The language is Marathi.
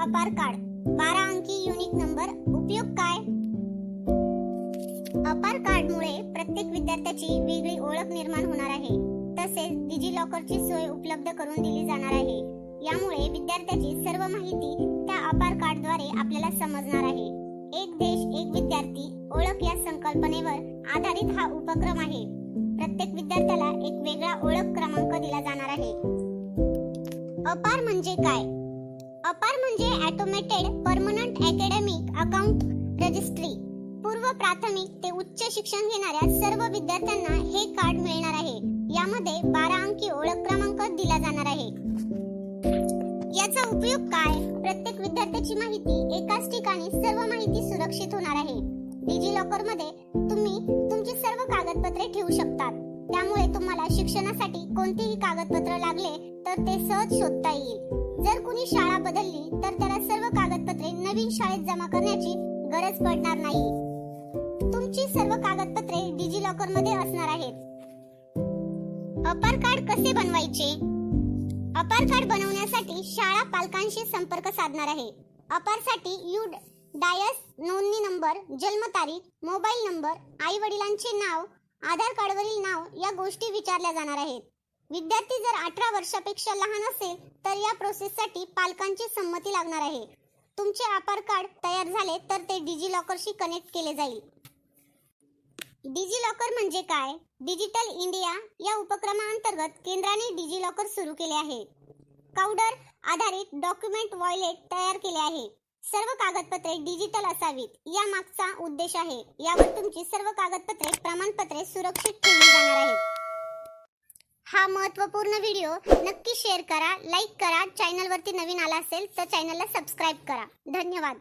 अपार कार्ड बारा अंकी युनिक नंबर उपयोग काय? अपार कार्डमुळे प्रत्येक विद्यार्थ्याची वेगळी ओळख निर्माण होणार आहे. तसेच डिजी लॉकरची सोय उपलब्ध करून दिली जाणार आहे. यामुळे विद्यार्थ्याची सर्व माहिती त्या अपार कार्डद्वारे आपल्याला समजणार आहे. एक देश एक विद्यार्थी ओळख या संकल्पनेवर आधारित हा उपक्रम आहे. प्रत्येक विद्यार्थ्याला एक वेगळा ओळख क्रमांक दिला जाणार आहे. अपार म्हणजे काय? अपार म्हणजे automated permanent academic account registry पूर्व प्राथमिक ते उच्च शिक्षण घेणाऱ्या सर्व विद्यार्थ्यांना हे कार्ड मिळणार आहे. यामध्ये बारा अंकी ओळख क्रमांक दिला जाणार आहे. याचा उपयोग काय? प्रत्येक विद्यार्थ्याची माहिती एकाच ठिकाणी सर्व माहिती सुरक्षित होणार आहे. डिजी लॉकरमध्ये तुम्ही तुमची सर्व कागदपत्रे ठेवू शकतात. त्यामुळे तुम्हाला शिक्षणासाठी कोणतेही कागदपत्र लागले तर ते सहज शोधता येईल. जर कुणी शाळा बदलली तर त्याला सर्व कागदपत्रे नवीन शाळेत जमा करण्याची गरज पडणार नाही. तुमची सर्व कागदपत्रे डिजी लॉकरमध्ये असणार आहेत. अपार कार्ड कसे बनवायचे? अपार कार्ड बनवण्यासाठी शाळा पालकांशी संपर्क साधणार आहे. अपारसाठी यू डायस नोंदणी नंबर जन्मतारीख मोबाईल नंबर आई वडिलांचे नाव आधार कार्डवरील नाव या गोष्टी विचारल्या जाणार आहेत. विद्यार्थी जर अठरा वर्षापेक्षा लहान असेल तर या प्रोसेससाठी पालकांची संमती लागणार आहे. तुमचे आधार कार्ड तयार झाले तर ते डिजी लॉकरशी कनेक्ट केले जाईल. डिजी लॉकर म्हणजे काय? डिजिटल इंडिया या उपक्रमाअंतर्गत केंद्राने डिजी लॉकर सुरू केले आहे. काउडर आधारित डॉक्युमेंट वॉयलेट तयार केले आहे. सर्व कागदपत्रे डिजिटल असावीत या मागचा उद्देश आहे. यावर तुमची सर्व कागदपत्रे प्रमाणपत्रे सुरक्षित ठेवली जाणार आहेत. हा महत्त्वपूर्ण व्हिडिओ नक्की शेअर करा लाईक करा. चॅनलवरती नवीन आला असेल तर चॅनलला सबस्क्राईब करा. धन्यवाद.